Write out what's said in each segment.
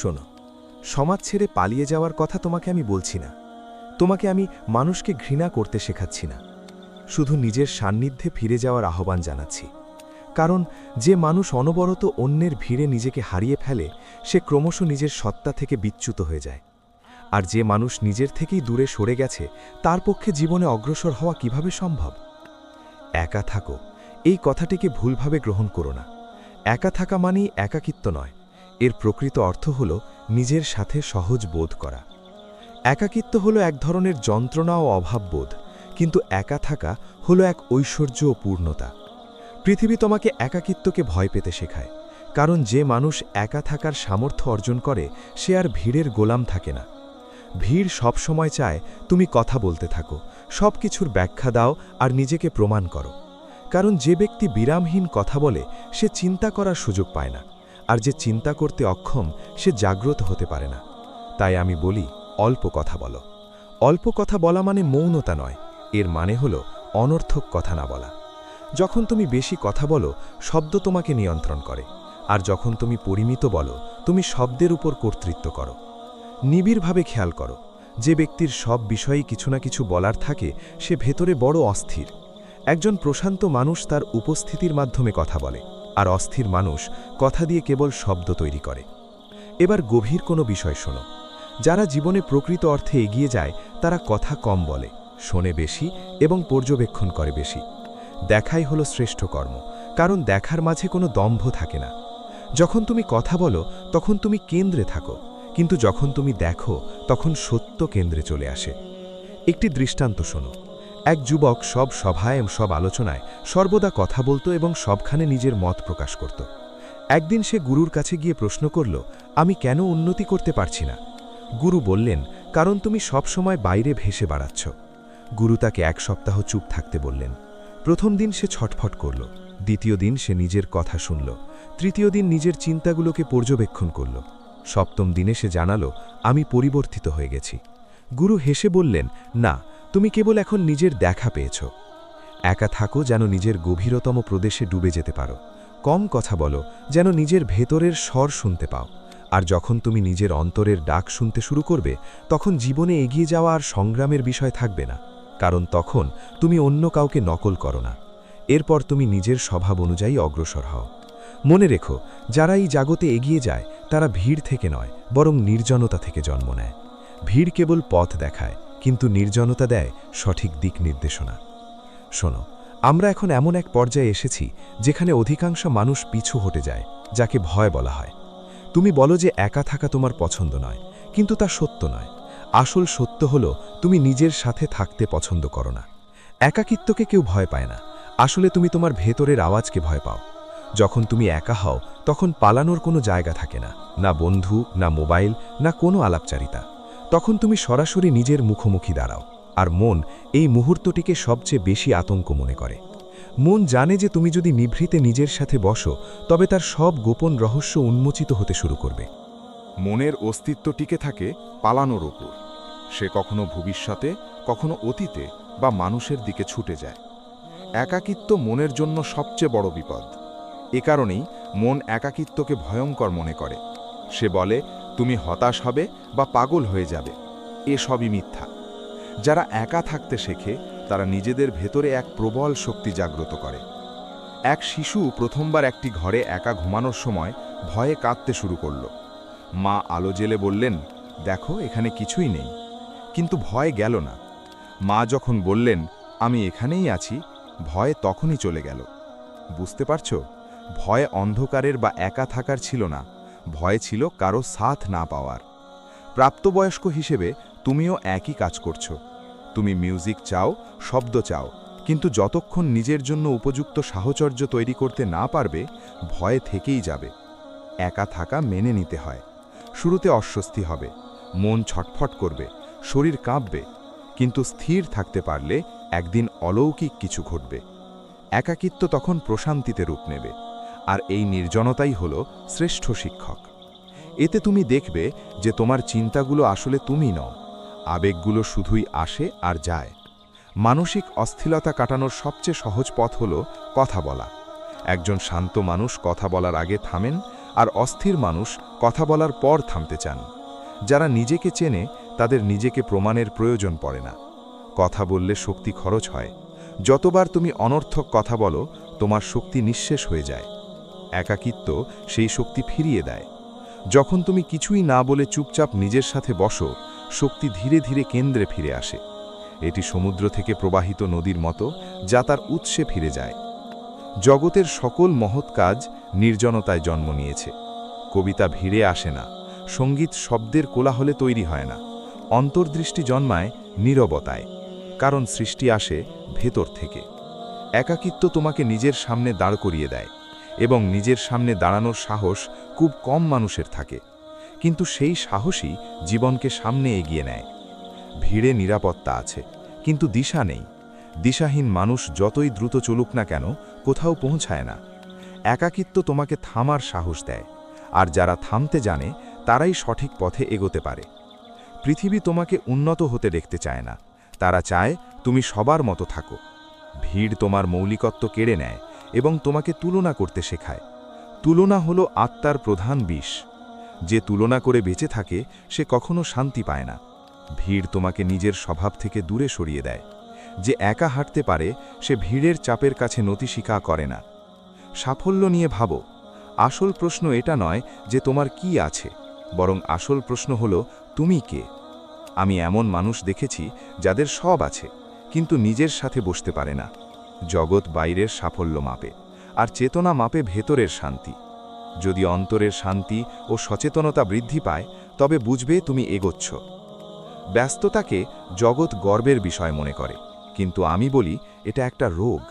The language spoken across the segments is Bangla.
শোনো, সমাজ ছেড়ে পালিয়ে যাওয়ার কথা তোমাকে আমি বলছি না। তোমাকে আমি মানুষকে ঘৃণা করতে শেখাচ্ছি না। শুধু নিজের সান্নিধ্যে ফিরে যাওয়ার আহ্বান জানাচ্ছি। কারণ যে মানুষ অনবরত অন্যের ভিড়ে নিজেকে হারিয়ে ফেলে, সে ক্রমশ নিজের সত্তা থেকে বিচ্যুত হয়ে যায়। আর যে মানুষ নিজের থেকেই দূরে সরে গেছে, তার পক্ষে জীবনে অগ্রসর হওয়া কীভাবে সম্ভব? একা থাকো, এই কথাটিকে ভুলভাবে গ্রহণ করো না। একা থাকা মানেই একাকিত্ব নয়। এর প্রকৃত অর্থ হল নিজের সাথে সহজ বোধ করা। একাকিত্ব হলো এক ধরনের যন্ত্রণা ও অভাববোধ কিন্তু একা থাকা হলো এক ঐশ্বর্য ও পূর্ণতা। পৃথিবী তোমাকে একাকিত্বকে ভয় পেতে শেখায়, কারণ যে মানুষ একা থাকার সামর্থ্য অর্জন করে, সে আর ভিড়ের গোলাম থাকে না। ভিড় সব সময় চায়, তুমি কথা বলতে থাকো, সব কিছুর ব্যাখ্যা দাও আর নিজেকে প্রমাণ করো। কারণ যে ব্যক্তি বিরামহীন কথা বলে, সে চিন্তা করার সুযোগ পায় না। আর যে চিন্তা করতে অক্ষম, সে জাগ্রত হতে পারে না। তাই আমি বলি, অল্প কথা বলো। অল্প কথা বলা মানে মৌনতা নয়, এর মানে হল অনর্থক কথা না বলা। যখন তুমি বেশি কথা বলো, শব্দ তোমাকে নিয়ন্ত্রণ করে, আর যখন তুমি পরিমিত বলো, তুমি শব্দের উপর কর্তৃত্ব করো। নিবিড়ভাবে খেয়াল করো, যে ব্যক্তির সব বিষয়েই কিছু না কিছু বলার থাকে, সে ভেতরে বড় অস্থির। একজন প্রশান্ত মানুষ তার উপস্থিতির মাধ্যমে কথা বলে। আর অস্থির মানুষ কথা দিয়ে কেবল শব্দ তৈরি করে। এবার গভীর কোনো বিষয় শোনো। যারা জীবনে প্রকৃত অর্থে এগিয়ে যায়, তারা কথা কম বলে, শোনে বেশি এবং পর্যবেক্ষণ করে বেশি। দেখাই হলো শ্রেষ্ঠ কর্ম, কারণ দেখার মাঝে কোনো দম্ভ থাকে না। যখন তুমি কথা বলো, তখন তুমি কেন্দ্রে থাকো, কিন্তু যখন তুমি দেখো, তখন সত্য কেন্দ্রে চলে আসে। একটি দৃষ্টান্ত শোনো। এক যুবক সব সভায়, সব আলোচনায় সর্বদা কথা বলতো এবং সবখানে নিজের মত প্রকাশ করত। একদিন সে গুরুর কাছে গিয়ে প্রশ্ন করল, আমি কেন উন্নতি করতে পারছি না? গুরু বললেন, কারণ তুমি সব সময় বাইরে ভেসে বাড়াচ্ছ। গুরু তাকে এক সপ্তাহ চুপ থাকতে বললেন। প্রথম দিন সে ছটফট করল, দ্বিতীয় দিন সে নিজের কথা শুনল, তৃতীয় দিন নিজের চিন্তাগুলোকে পর্যবেক্ষণ করল। সপ্তম দিনে সে জানালো, আমি পরিবর্তিত হয়ে গেছি। গুরু হেসে বললেন, না তুমি কেবল এখন নিজের দেখা পেয়েছ। একা থাকো যেন নিজের গভীরতম প্রদেশে ডুবে যেতে পারো। কম কথা বলো, যেন নিজের ভেতরের স্বর শুনতে পাও। আর যখন তুমি নিজের অন্তরের ডাক শুনতে শুরু করবে, তখন জীবনে এগিয়ে যাওয়া আর সংগ্রামের বিষয় থাকবে না। কারণ তখন তুমি অন্য কাউকে নকল করো না। এরপর তুমি নিজের স্বভাব অনুযায়ী অগ্রসর হও। মনে রেখো, যারা এই জাগতে এগিয়ে যায়, তারা ভিড় থেকে নয়, বরং নির্জনতা থেকে জন্ম নেয়। ভিড় কেবল পথ দেখায়। কিন্তু নির্জনতা দেয় সঠিক দিক নির্দেশনা। শোনো, আমরা এখন এমন এক পর্যায়ে এসেছি যেখানে অধিকাংশ মানুষ পিছু হটে যায়, যাকে ভয় বলা হয়। তুমি বলো যে একা থাকা তোমার পছন্দ নয়, কিন্তু তা সত্য নয়। আসল সত্য হল, তুমি নিজের সাথে থাকতে পছন্দ করো না। একাকিত্বকে কেউ ভয় পায় না। আসলে তুমি তোমার ভেতরের আওয়াজকে ভয় পাও। যখন তুমি একা হও, তখন পালানোর কোনো জায়গা থাকে না না বন্ধু, না মোবাইল, না কোনো আলাপচারিতা। তখন তুমি সরাসরি নিজের মুখোমুখি দাঁড়াও, আর মন এই মুহূর্তটিকে সবচেয়ে বেশি আতঙ্ক মনে করে। মন জানে যে তুমি যদি নিভৃতে নিজের সাথে বসো, তবে তার সব গোপন রহস্য উন্মোচিত হতে শুরু করবে। মনের অস্তিত্ব টিকে থাকে পালানোর ওপর। সে কখনো ভবিষ্যতে, কখনো অতীতে বা মানুষের দিকে ছুটে যায়। একাকিত্ব মনের জন্য সবচেয়ে বড় বিপদ। এ কারণেই মন একাকিত্বকে ভয়ঙ্কর মনে করে। সে বলে তুমি হতাশ হবে বা পাগল হয়ে যাবে। এ সবই মিথ্যা। যারা একা থাকতে শেখে, তারা নিজেদের ভেতরে এক প্রবল শক্তি জাগ্রত করে। এক শিশু প্রথমবার একটি ঘরে একা ঘুমানোর সময় ভয়ে কাঁদতে শুরু করল। মা আলো জেলে বললেন, দেখো, এখানে কিছুই নেই। কিন্তু ভয় গেল না। মা যখন বললেন, আমি এখানেই আছি, ভয় তখনই চলে গেল। বুঝতে পারছ? ভয় অন্ধকারের বা একা থাকার ছিল না। ভয় ছিল কারও সাথ না পাওয়ার। প্রাপ্তবয়স্ক হিসেবে তুমিও একই কাজ করছ। তুমি মিউজিক চাও, শব্দ চাও, কিন্তু যতক্ষণ নিজের জন্য উপযুক্ত সাহচর্য তৈরি করতে না পারবে, ভয় থেকেই যাবে। একা থাকা মেনে নিতে হয়। শুরুতে অস্বস্তি হবে, মন ছটফট করবে, শরীর কাঁপবে, কিন্তু স্থির থাকতে পারলে একদিন অলৌকিক কিছু ঘটবে। একাকিত্ব তখন প্রশান্তিতে রূপ নেবে। আর এই নির্জনতাই হল শ্রেষ্ঠ শিক্ষক। এতে তুমি দেখবে যে তোমার চিন্তাগুলো আসলে তুমি নও, আবেগগুলো শুধুই আসে আর যায়। মানসিক অস্থিরতা কাটানোর সবচেয়ে সহজ পথ হল কথা বলা। একজন শান্ত মানুষ কথা বলার আগে থামেন আর অস্থির মানুষ কথা বলার পর থামতে চান। যারা নিজেকে চেনে তাদের নিজেকে প্রমাণের প্রয়োজন পড়ে না। কথা বললে শক্তি খরচ হয়। যতবার তুমি অনর্থক কথা বলো, তোমার শক্তি নিঃশেষ হয়ে যায়। একাকিত্ব সেই শক্তি ফিরিয়ে দেয়। যখন তুমি কিছুই না বলে চুপচাপ নিজের সাথে বসো, শক্তি ধীরে ধীরে কেন্দ্রে ফিরে আসে। এটি সমুদ্র থেকে প্রবাহিত নদীর মতো, যা তার উৎসে ফিরে যায়। জগতের সকল মহৎ কাজ নির্জনতায় জন্ম নিয়েছে। কবিতা ভিড়ে আসে না, সংগীত শব্দের কোলাহলে তৈরি হয় না। অন্তর্দৃষ্টি জন্মায় নীরবতায়, কারণ সৃষ্টি আসে ভেতর থেকে। একাকিত্ব তোমাকে নিজের সামনে দাঁড় করিয়ে দেয়। এবং নিজের সামনে দাঁড়ানোর সাহস খুব কম মানুষের থাকে। কিন্তু সেই সাহসই জীবনকে সামনে এগিয়ে নেয়। ভিড়ে নিরাপত্তা আছে, কিন্তু দিশা নেই। দিশাহীন মানুষ যতই দ্রুত চলুক না কেন, কোথাও পৌঁছায় না। একাকিত্ব তোমাকে থামার সাহস দেয়, আর যারা থামতে জানে, তারাই সঠিক পথে এগোতে পারে। পৃথিবী তোমাকে উন্নত হতে দেখতে চায় না। তারা চায় তুমি সবার মতো থাকো। ভিড় তোমার মৌলিকত্ব কেড়ে নেয় এবং তোমাকে তুলনা করতে শেখায়। তুলনা হলো আত্মার প্রধান বিষ। যে তুলনা করে বেঁচে থাকে, সে কখনো শান্তি পায় না। ভিড় তোমাকে নিজের স্বভাব থেকে দূরে সরিয়ে দেয়। যে একা হাঁটতে পারে, সে ভিড়ের চাপের কাছে নতি স্বীকা করে না। সাফল্য নিয়ে ভাবো। আসল প্রশ্ন এটা নয় যে তোমার কি আছে, বরং আসল প্রশ্ন হলো, তুমি কে? আমি এমন মানুষ দেখেছি যাদের সব আছে, কিন্তু নিজের সাথে বসতে পারে না। জগৎ বাইরের সাফল্য মাপে, আর চেতনা মাপে ভেতরের শান্তি। যদি অন্তরের শান্তি ও সচেতনতা বৃদ্ধি পায়, তবে বুঝবে তুমি এগোচ্ছ। ব্যস্ততাকে জগৎ গর্বের বিষয় মনে করে, কিন্তু আমি বলি, এটা একটা রোগ।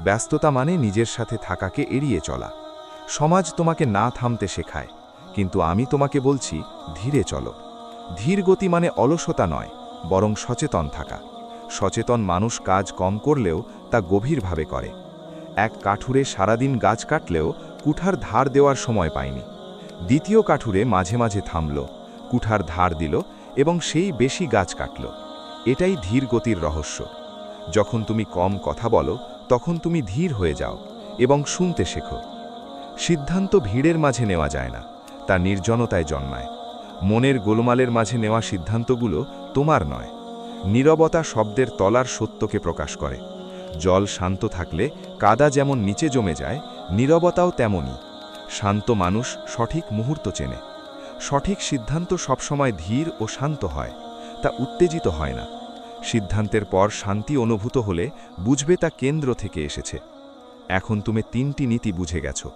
ব্যস্ততা মানে নিজের সাথে থাকাকে এড়িয়ে চলা। সমাজ তোমাকে না থামতে শেখায়, কিন্তু আমি তোমাকে বলছি, ধীরে চলো। ধীর গতি মানে অলসতা নয়, বরং সচেতন থাকা। সচেতন মানুষ কাজ কম করলেও তা গভীরভাবে করে। এক কাঠুরে সারাদিন গাছ কাটলেও কুঠার ধার দেওয়ার সময় পায়নি। দ্বিতীয় কাঠুরে মাঝে মাঝে থামল, কুঠার ধার দিল এবং সেই বেশি গাছ কাটল। এটাই ধীর গতির রহস্য। যখন তুমি কম কথা বলো, তখন তুমি ধীর হয়ে যাও এবং শুনতে শেখো। সিদ্ধান্ত ভিড়ের মাঝে নেওয়া যায় না, তা নির্জনতায় জন্মায়। মনের গোলমালের মাঝে নেওয়া সিদ্ধান্তগুলো তোমার নয়। নীরবতা শব্দের তলার সত্যকে প্রকাশ করে। জল শান্ত থাকলে কাদা যেমন নিচে জমে যায়, নীরবতাও তেমনই। শান্ত মানুষ সঠিক মুহূর্ত চেনে। সঠিক সিদ্ধান্ত সবসময় ধীর ও শান্ত হয়, তা উত্তেজিত হয় না। সিদ্ধান্তের পর শান্তি অনুভূত হলে বুঝবে তা কেন্দ্র থেকে এসেছে। এখন তুমি তিনটি নীতি বুঝে গেছো।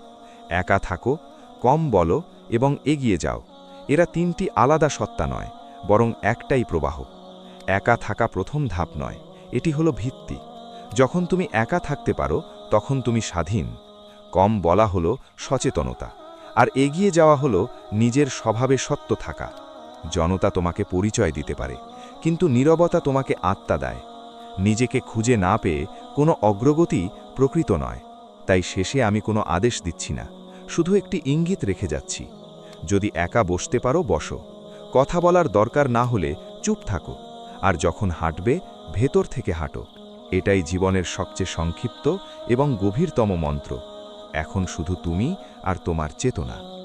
একা থাকো, কম বলো এবং এগিয়ে যাও। এরা তিনটি আলাদা সত্তা নয়, বরং একটাই প্রবাহ। একা থাকা প্রথম ধাপ নয়, এটি হলো ভিত্তি। যখন তুমি একা থাকতে পারো, তখন তুমি স্বাধীন। কম বলা হলো সচেতনতা, আর এগিয়ে যাওয়া হলো নিজের স্বভাবে সত্য থাকা। জনতা তোমাকে পরিচয় দিতে পারে, কিন্তু নীরবতা তোমাকে আত্মা দেয়। নিজেকে খুঁজে না পেয়ে কোনো অগ্রগতি প্রকৃত নয়। তাই শেষে আমি কোনো আদেশ দিচ্ছি না, শুধু একটি ইঙ্গিত রেখে যাচ্ছি। যদি একা বসতে পারো, বসো। কথা বলার দরকার না হলে চুপ থাকো। আর যখন হাঁটবে, ভেতর থেকে হাঁটো। এটাই জীবনের সবচেয়ে সংক্ষিপ্ত এবং গভীরতম মন্ত্র। এখন শুধু তুমি আর তোমার চেতনা।